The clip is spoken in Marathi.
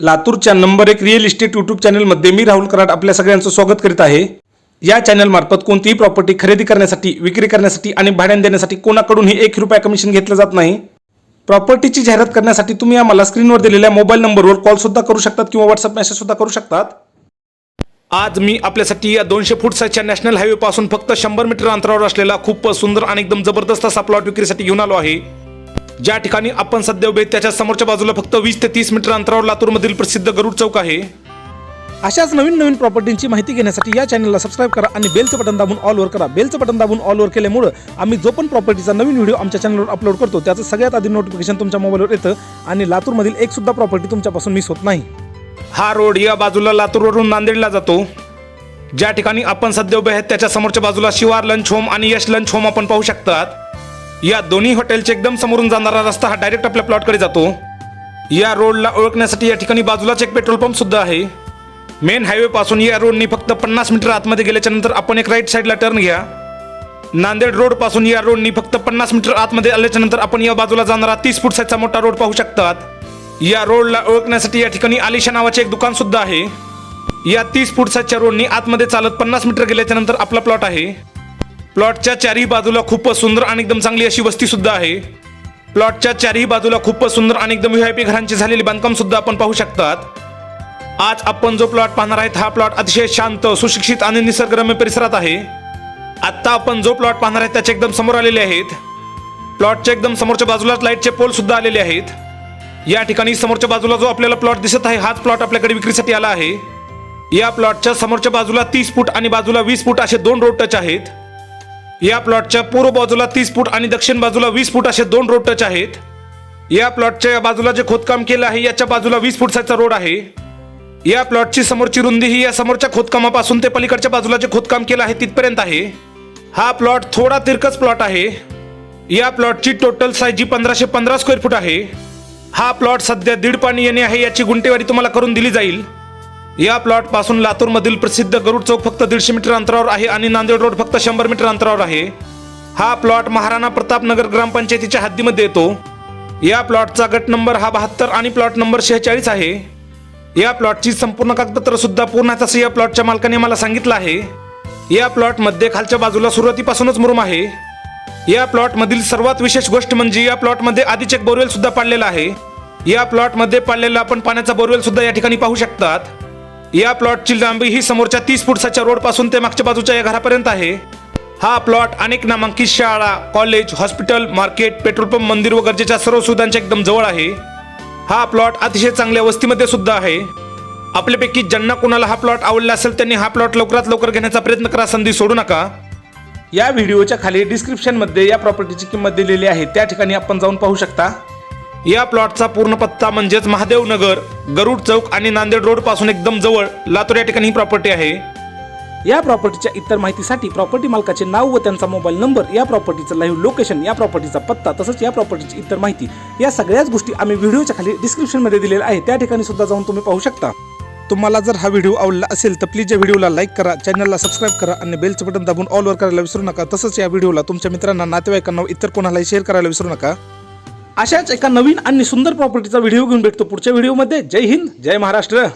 लातूरच्या नंबर एक रिअल इस्टेट यूट्यूब चॅनलमध्ये मी राहुल कराड आपल्या सगळ्यांचं स्वागत करीत आहे. या चॅनलमार्फत कोणतीही प्रॉपर्टी खरेदी करण्यासाठी विक्री करण्यासाठी आणि भाड्याने देण्यासाठी कोणाकडूनही एक रुपया कमिशन घेतलं जात नाही. प्रॉपर्टीची जाहिरात करण्यासाठी तुम्ही आम्हाला स्क्रीनवर दिलेल्या मोबाईल नंबरवर कॉलसुद्धा करू शकतात किंवा व्हॉट्सअप मेसेजसुद्धा करू शकतात. आज मी आपल्यासाठी या दोनशे फूट साईजच्या नॅशनल हायवे पासून फक्त शंभर मीटर अंतरावर असलेला खूप सुंदर आणि एकदम जबरदस्त असा प्लॉट विक्रीसाठी घेऊन आलो आहे. ज्या ठिकाणी आपण सध्या उभे त्याच्या समोरच्या बाजूला फक्त वीस ते तीस मीटर अंतरावर लातूरमधील प्रसिद्ध गरुड चौक आहे. अशाच नवीन नवीन प्रॉपर्टींची माहिती घेण्यासाठी या चॅनलला सबस्क्राईब करा आणि बेलचं बटन दाबून ऑलवर करा. बेलचं बटन दाबून ऑलवर केल्यामुळं आम्ही जो पण प्रॉपर्टीचा नवीन व्हिडिओ आमच्या चॅनलवर अपलोड करतो त्याचं सगळ्यात आधी नोटिफिकेशन तुमच्या मोबाईलवर येतं आणि लातूरमधील एक सुद्धा प्रॉपर्टी तुमच्यापासून मिस होत नाही. हा रोड या बाजूला लातूरवरून नांदेडला जातो. ज्या ठिकाणी आपण सध्या उभे आहेत त्याच्या समोरच्या बाजूला शिवार लंच होम आणि यश लंच होम आपण पाहू शकतात. या दोन्ही हॉटेलच्या एकदम समोरून जाणारा रस्ता हा डायरेक्ट आपल्या प्लॉटकडे जातो. या रोडला ओळखण्यासाठी या ठिकाणी बाजूलाच एक पेट्रोल पंप सुद्धा आहे. मेन हायवे पासून या रोडनी फक्त पन्नास मीटर आतमध्ये गेल्याच्यानंतर आपण एक राईट साईडला टर्न घ्या. नांदेड रोडपासून या रोडनी फक्त पन्नास मीटर आतमध्ये आल्याच्यानंतर आपण या बाजूला जाणारा तीस फूट साईजचा मोठा रोड पाहू शकतात. या रोडला ओळखण्यासाठी या ठिकाणी आलिशा नावाचे एक दुकान सुद्धा आहे. या तीस फूट साईजच्या रोडनी आतमध्ये चालत पन्नास मीटर गेल्याच्यानंतर आपला प्लॉट आहे. प्लॉटच्या चारही बाजूला खूपच सुंदर आणि एकदम चांगली अशी वस्ती सुद्धा आहे. प्लॉटच्या चारही बाजूला खूपच सुंदर आणि एकदम व्हीआयपी घरांची झालेली बांधकाम सुद्धा आपण पाहू शकतात. आज आपण जो प्लॉट पाहणार आहेत हा प्लॉट अतिशय शांत सुशिक्षित आणि निसर्गरम्य परिसरात आहे. आत्ता आपण जो प्लॉट पाहणार आहेत त्याच्या एकदम समोर आलेले आहेत. प्लॉटच्या एकदम समोरच्या बाजूलाच लाईटचे पोल सुद्धा आलेले आहेत. या ठिकाणी समोरच्या बाजूला जो आपल्याला प्लॉट दिसत आहे हाच प्लॉट आपल्याकडे विक्रीसाठी आला आहे. या प्लॉटच्या समोरच्या बाजूला तीस फूट आणि बाजूला वीस फूट असे दोन रोड टच आहेत. या प्लॉटच्या पूर्व बाजूला तीस फूट आणि दक्षिण बाजूला वीस फूट असे दोन रोड टच आहेत. या प्लॉटच्या या बाजूला जे खोदकाम केलं आहे याच्या बाजूला वीस फूट साईजचा रोड आहे. या प्लॉटची समोरची रुंदी ही या समोरच्या खोदकामापासून ते पलीकडच्या बाजूला जे खोदकाम केलं आहे तिथपर्यंत आहे. हा प्लॉट थोडा तिरकस प्लॉट आहे. या प्लॉटची टोटल साईज जी पंधराशे पंधरा स्क्वेअर फूट आहे. हा प्लॉट सध्या दीड पाणी येणे आहे याची गुंटेवारी तुम्हाला करून दिली जाईल. या प्लॉटपासून प्रसिद्ध गरुड चौक फक्त दीडशे मीटर अंतरावर आहे आणि नांदेड रोड फक्त शंभर मीटर अंतरावर आहे. हा प्लॉट महाराणा प्रतापनगर ग्रामपंचायतीच्या हद्दीमध्ये येतो. या प्लॉटचा गट नंबर हा बहात्तर आणि प्लॉट नंबर शेहेचाळीस आहे. या प्लॉटची संपूर्ण कागदपत्र सुद्धा पूर्ण आहेत असं या प्लॉटच्या मालकाने मला सांगितलं आहे. या प्लॉटमध्ये खालच्या बाजूला सुरुवातीपासूनच मुरुम आहे. या प्लॉटमधील सर्वात विशेष गोष्ट म्हणजे या प्लॉटमध्ये आधीच एक बोरवेल सुद्धा पाडलेला आहे. या प्लॉटमध्ये पाडलेला आपण पाण्याचा बोरवेल सुद्धा या ठिकाणी पाहू शकतात. या प्लॉटची लांबी ही समोरच्या तीस फुटसाच्या रोडपासून ते मागच्या बाजूच्या या घरापर्यंत आहे. हा प्लॉट अनेक नामांकित शाळा college hospital market petrol pump मंदिर व गरजेच्या सर्व सुविधांच्या एकदम जवळ आहे. हा प्लॉट अतिशय चांगल्या वस्तीमध्ये सुद्धा आहे. आपल्यापैकी ज्यांना कोणाला हा प्लॉट आवडला असेल त्यांनी हा प्लॉट लवकरात लवकर घेण्याचा प्रयत्न करा संधी सोडू नका. या व्हिडिओच्या खाली डिस्क्रिप्शनमध्ये या प्रॉपर्टीची किंमत दिलेली आहे. त्या ठिकाणी आपण जाऊन पाहू शकता. या प्लॉटचा पूर्ण पत्ता म्हणजेच महादेव नगर गरुड चौक आणि नांदेड रोडपासून एकदम जवळ लातूर या ठिकाणी ही प्रॉपर्टी आहे. या प्रॉपर्टीच्या इतर माहितीसाठी प्रॉपर्टी मालकाचे नाव व त्यांचा मोबाईल नंबर या प्रॉपर्टीचं लाईव्ह लोकेशन या प्रॉपर्टीचा पत्ता तसंच या प्रॉपर्टीची इतर माहिती या सगळ्याच गोष्टी आम्ही व्हिडिओच्या खाली डिस्क्रिप्शनमध्ये दिलेल्या आहे त्या ठिकाणी सुद्धा जाऊन तुम्ही पाहू शकता. तुम्हाला जर हा व्हिडिओ आवडला असेल तर प्लीज या व्हिडिओला लाईक करा चॅनलला सबस्क्राईब करा आणि बेलचं बटन दाबून ऑलवर करायला विसरू नका. तसंच या व्हिडिओला तुमच्या मित्रांना नातेवाईकांना इतर कोणालाही शेअर करायला विसरू नका. अशाच एका नवीन आणि सुंदर प्रॉपर्टीचा व्हिडिओ घेऊन भेटतो पुढच्या व्हिडिओमध्ये जय हिंद जय महाराष्ट्र.